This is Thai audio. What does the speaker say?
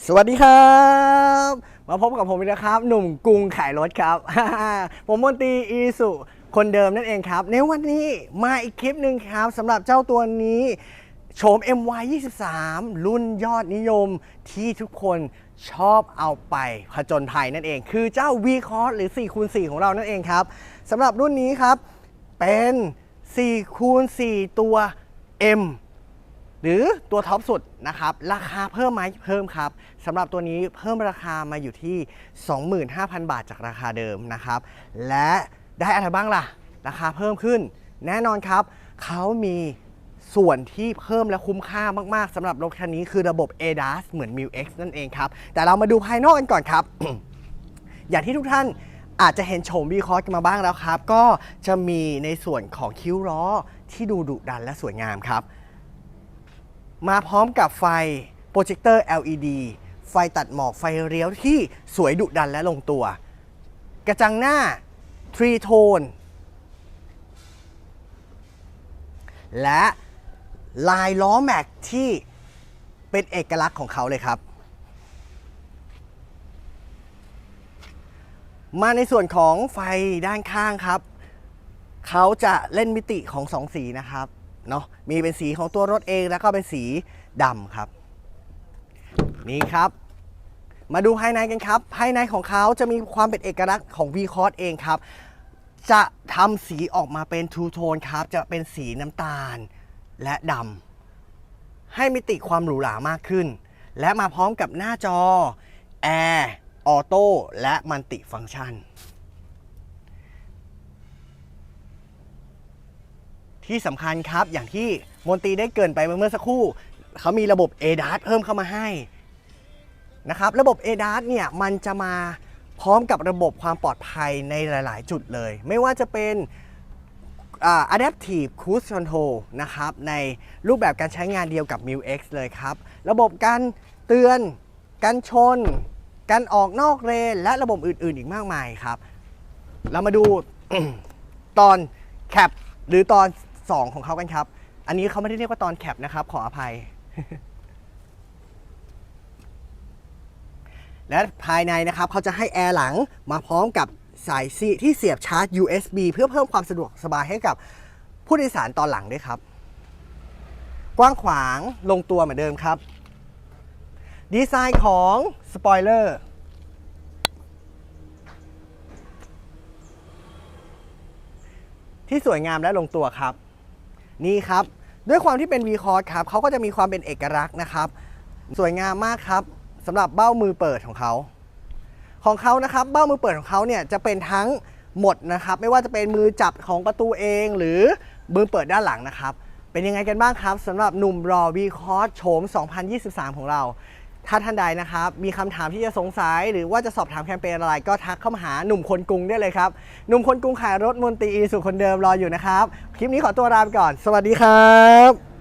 สวัสดีครับ มาพบกับผมอีกนะครับ หนุ่มกรุงขายรถครับ ผมมนตรีอีสุคนเดิมนั่นเองครับ ในวันนี้มาอีกคลิปหนึ่งครับสำหรับเจ้าตัวนี้โฉม MY 23รุ่นยอดนิยมที่ทุกคนชอบเอาไปผจญภัยนั่นเอง คือเจ้า V Cross หรือ4คูณ4ของเรานั่นเองครับสำหรับรุ่นนี้ครับเป็น4คูณ4ตัว M หรือตัวท็อปสุดนะครับ ราคาเพิ่มไหมเพิ่มครับสำหรับตัวนี้เพิ่มราคามาอยู่ที่ 25,000 บาทจากราคาเดิมนะครับ และได้อะไรบ้างล่ะ ราคาเพิ่มขึ้น แน่นอนครับ เขามีส่วนที่เพิ่มและคุ้มค่ามาก ๆสำหรับรถคันนี้คือระบบ ADAS เหมือน m i X นั่นเองครับ แต่เรามาดูภายนอกกันก่อนครับ อย่างที่ทุกท่านอาจจะเห็นโฉมวีคอร์กันมาบ้างแล้วครับ ก็จะมีในส่วนของคิ้วล้อที่ดูดุดันและสวยงามครับ มาพร้อมกับไฟโปรเจคเตอร์ LED ไฟตัดหมอกไฟเลี้ยวที่สวยดุดันและลงตัว กระจังหน้า3โทนและลายล้อแม็กที่เป็นเอกลักษณ์ของเขาเลยครับ มาในส่วนของไฟด้านข้างครับ เขาจะเล่นมิติของสองสีนะครับ เนาะมีเป็นสีของตัวรถเองแล้วก็เป็นสีดำครับ นี่ครับ มาดูภายในกันครับ ภายในของเขาจะมีความเป็นเอกลักษณ์ของ v c o s เองครับ จะทำสีออกมาเป็นทูโทนครับ จะเป็นสีน้ำตาลและดำให้มิติความหรูหรามากขึ้น และมาพร้อมกับหน้าจอแอร์ออโต้และมัลติฟังก์ชัน ที่สำคัญครับอย่างที่มนตรีได้เกินไปเมื่อสักครู่ เขามีระบบ ADAS เพิ่มเข้ามาให้นะครับระบบ ADAS เนี่ยมันจะมาพร้อมกับระบบความปลอดภัยในหลาย ๆ จุดเลย ไม่ว่าจะเป็นอ่า Adaptive Cruise Control นะครับในรูปแบบการใช้งานเดียวกับ m i X เลยครับ ระบบการเตือน การชน การออกนอกเลน และระบบอื่น ๆ อีกมากมายครับ เรามาดูตอนแคปหรือตอน 2 ของเขากันครับ อันนี้เขาไม่ได้เรียกว่าตอนแคปนะครับขออภัย และภายในนะครับเขาจะให้แอร์หลังมาพร้อมกับสายซีที่เสียบชาร์จ USB เพื่อเพิ่มความสะดวกสบายให้กับผู้โดยสารตอนหลังด้วยครับ กว้างขวางลงตัวเหมือนเดิมครับ ดีไซน์ของสปอยเลอร์ที่สวยงามและลงตัวครับ นี่ครับ ด้วยความที่เป็น V c o r d ครับเขาก็จะมีความเป็นเอกลักษณ์นะครับ สวยงามมากครับสำหรับเบ้ามือเปิดของเขาของเขานะครับ เบ้ามือเปิดของเขาเนี่ยจะเป็นทั้งหมดนะครับ ไม่ว่าจะเป็นมือจับของประตูเอง หรือมือเปิดด้านหลังนะครับ เป็นยังไงกันบ้างครับสำหรับหนุ่มรอ V c o r d โฉม 2023 ของเรา ถ้าท่านใดนะครับ มีคำถามที่จะสงสัย หรือว่าจะสอบถามแคมเปญอะไรก็ทักเข้ามาหาหนุ่มคนกรุงได้เลยครับ หนุ่มคนกรุงขายรถมนตรีอีสุคนเดิมรออยู่นะครับ คลิปนี้ขอตัวลาไปก่อน สวัสดีครับ